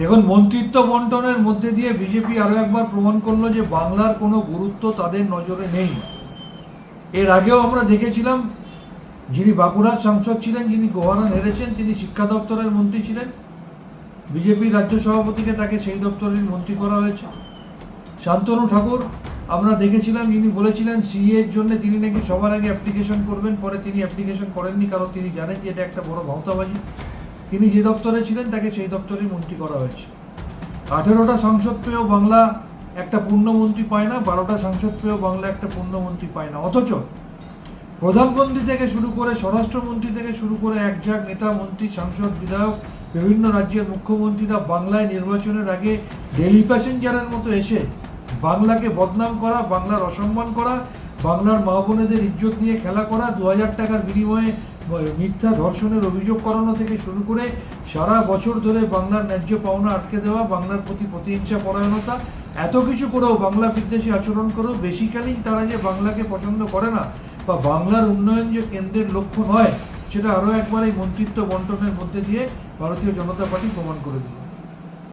দেখুন, মন্ত্রিত্ব বন্টনের মধ্যে দিয়ে বিজেপি আরও একবার প্রমাণ করল যে বাংলার কোনো গুরুত্ব তাদের নজরে নেই। এর আগেও আমরা দেখেছিলাম, যিনি বাঁকুড়ার সাংসদ ছিলেন, যিনি গোহানা হেরেছেন, তিনি শিক্ষা দপ্তরের মন্ত্রী ছিলেন। বিজেপি রাজ্য সভাপতিকে তাকে সেই দপ্তরের মন্ত্রী করা হয়েছে। শান্তনু ঠাকুর, আমরা দেখেছিলাম, যিনি বলেছিলেন সিএ এর জন্য তিনি নাকি সবার আগে অ্যাপ্লিকেশন করবেন, পরে তিনি অ্যাপ্লিকেশন করেননি, কারণ তিনি জানেন যে এটা একটা বড় ভাওতাবাজি। তিনি যে দপ্তরে ছিলেন, তাকে সেই দপ্তরে মন্ত্রী করা হয়েছে। আঠেরোটা সাংসদ পেয়েও বাংলা একটা পূর্ণমন্ত্রী পায় না, বারোটা সাংসদ পেয়েও বাংলা একটা পূর্ণমন্ত্রী পায় না। অথচ প্রধানমন্ত্রী থেকে শুরু করে, স্বরাষ্ট্রমন্ত্রী থেকে শুরু করে এক ঝাঁক নেতা, মন্ত্রী, সাংসদ, বিধায়ক, বিভিন্ন রাজ্যের মুখ্যমন্ত্রীরা বাংলায় নির্বাচনের আগে ডেলি প্যাসেঞ্জারের মতো এসে বাংলাকে বদনাম করা, বাংলার অসম্মান করা, বাংলার মা বোনেদের ইজ্জত নিয়ে খেলা করা দু হাজার টাকার বিনিময়ে মিথ্যা ধর্ষণের অভিযোগ করানো থেকে শুরু করে সারা বছর ধরে বাংলার ন্যায্য পাওনা আটকে দেওয়া, বাংলার প্রতি প্রতিহিংসা, পরায়ণতা, এত কিছু করেও বাংলা বিদ্বেষী আচরণ করেও বেসিক্যালি তারা যে বাংলাকে পছন্দ করে না বা বাংলার উন্নয়ন যে কেন্দ্রের লক্ষ্য নয়, সেটা আরও একবার এই মন্ত্রিত্ব বন্টনের মধ্যে দিয়ে ভারতীয় জনতা পার্টি প্রমাণ করে দিল।